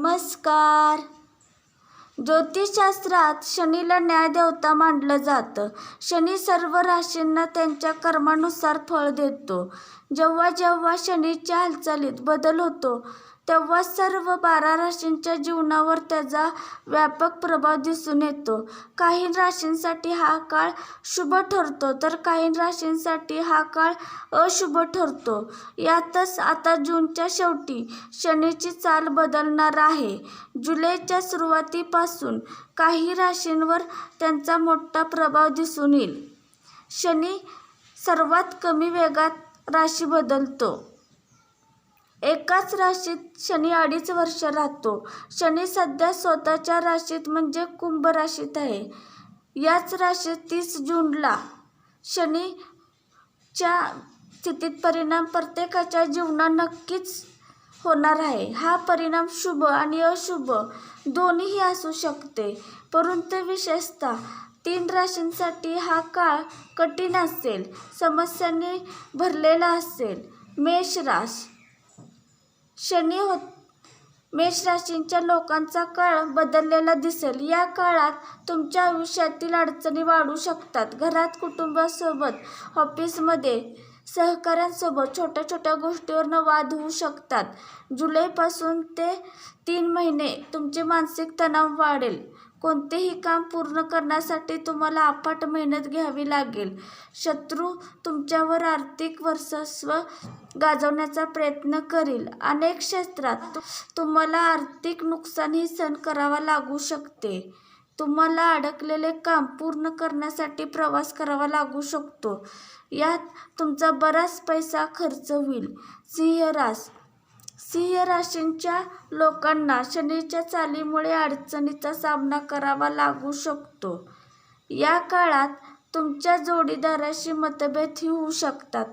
नमस्कार. ज्योतिषशास्त्रात शनीला न्यायदेवता मानलं जातं. शनी सर्व राशींना त्यांच्या कर्मानुसार फळ देतो. जेव्हा जेव्हा शनीच्या हालचालीत बदल होतो तेव्हा सर्व बारा राशींच्या जीवनावर त्याचा व्यापक प्रभाव दिसून येतो. काही राशींसाठी हा काळ शुभ ठरतो तर काही राशींसाठी हा काळ अशुभ ठरतो. यातच आता जूनच्या शेवटी शनीची चाल बदलणार आहे. जुलैच्या सुरुवातीपासून काही राशींवर त्यांचा मोठा प्रभाव दिसून येईल. शनी सर्वात कमी वेगात राशी बदलतो. एकाच राशीत शनी अडीच वर्ष राहतो. शनी सध्या स्वतःच्या राशीत म्हणजे कुंभ राशीत आहे. याच राशीत तीस जूनला शनीच्या स्थितीत परिणाम प्रत्येकाच्या जीवनात नक्कीच होणार आहे. हा परिणाम शुभ आणि अशुभ दोन्हीही असू शकते. परंतु विशेषतः तीन राशींसाठी हा काळ कठीण असेल. समस्यांनी भरलेला असेल. मेष राश शनी हो मेष राशींच्या लोकांचा काळ बदललेला दिसेल. या काळात तुमच्या आयुष्यातील अडचणी वाढू शकतात. घरात कुटुंबासोबत ऑफिसमध्ये सहकाऱ्यांसोबत छोट्या छोट्या गोष्टीवरनं वाद होऊ शकतात. जुलैपासून ते तीन महिने तुमचे मानसिक तणाव वाढेल. कोणतेही काम पूर्ण करण्यासाठी तुम्हाला अफाट मेहनत घ्यावी लागेल. शत्रू तुमच्यावर आर्थिक वर्चस्व गाजवण्याचा प्रयत्न करील. अनेक क्षेत्रात तुम्हाला आर्थिक नुकसानही सहन करावा लागू शकते. तुम्हाला अडकलेले काम पूर्ण करण्यासाठी प्रवास करावा लागू शकतो. यात तुमचा बराच पैसा खर्च होईल. सिंहरास सिंह राशींच्या लोकांना शनीच्या चालीमुळे अडचणीचा सामना करावा लागू शकतो. या काळात तुमच्या जोडीदाराशी मतभेदही होऊ शकतात.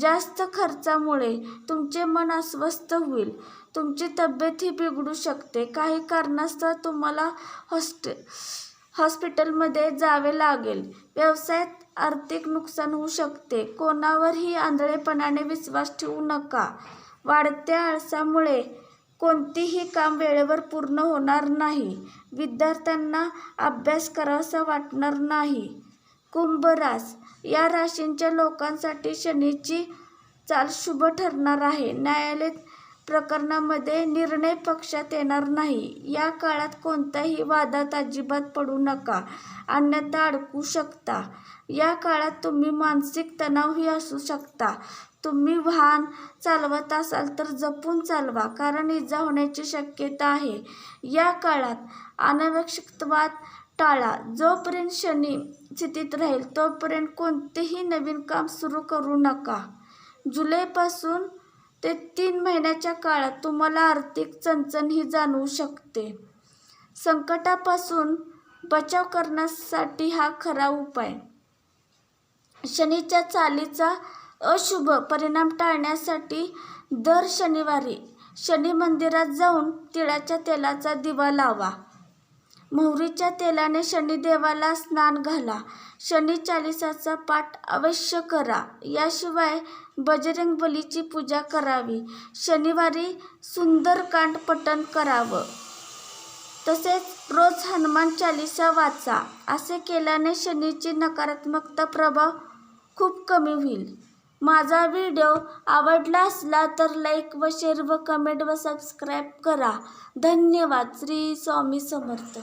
जास्त खर्चामुळे तुमचे मन अस्वस्थ होईल. तुमची तब्येतही बिघडू शकते. काही कारणास्तव तुम्हाला हॉस्टे हॉस्पिटलमध्ये जावे लागेल. व्यवसायात आर्थिक नुकसान होऊ शकते. कोणावरही आंधळेपणाने विश्वास ठेवू नका. वाढत्या आळसामुळे कोणतीही काम वेळेवर पूर्ण होणार नाही. विद्यार्थ्यांना अभ्यास करावासा वाटणार नाही. कुंभ रास या राशींच्या लोकांसाठी शनीची चाल शुभ ठरणार आहे. न्यायालय प्रकरणामध्ये निर्णय पक्षात येणार नाही. या काळात कोणत्याही वादात अजिबात पडू नका अन्यथा अडकू शकता. या काळात तुम्ही मानसिक तणावही असू शकता. तुम्ही वाहन चालवत असाल तर जपून चालवा कारण इजा होण्याची शक्यता आहे. या काळात अनावश्यकवाद टाळा. जोपर्यंत शनी स्थितीत राहील तोपर्यंत कोणतेही नवीन काम सुरू करू नका. जुलैपासून ते तीन महिन्याच्या काळात तुम्हाला आर्थिक चणचणही जाणवू शकते. संकटापासून बचाव करण्यासाठी हा खरा उपाय. शनीच्या चालीचा अशुभ परिणाम टाळण्यासाठी दर शनिवारी शनी मंदिरात जाऊन तिळाच्या तेलाचा दिवा लावा. मोहरीच्या तेलाने शनिदेवाला स्नान घाला. शनी चालिसाचा पाठ अवश्य करा. याशिवाय बजरंग बलीची पूजा करावी. शनिवारी सुंदरकांड पठण करावं. तसेच रोज हनुमान चालिसा वाचा. असे केल्याने शनीची नकारात्मकता प्रभाव खूप कमी होईल. माझा व्हिडिओ आवडला असला तर लाईक व शेअर व कमेंट व सबस्क्राईब करा. धन्यवाद. श्री स्वामी समर्थ.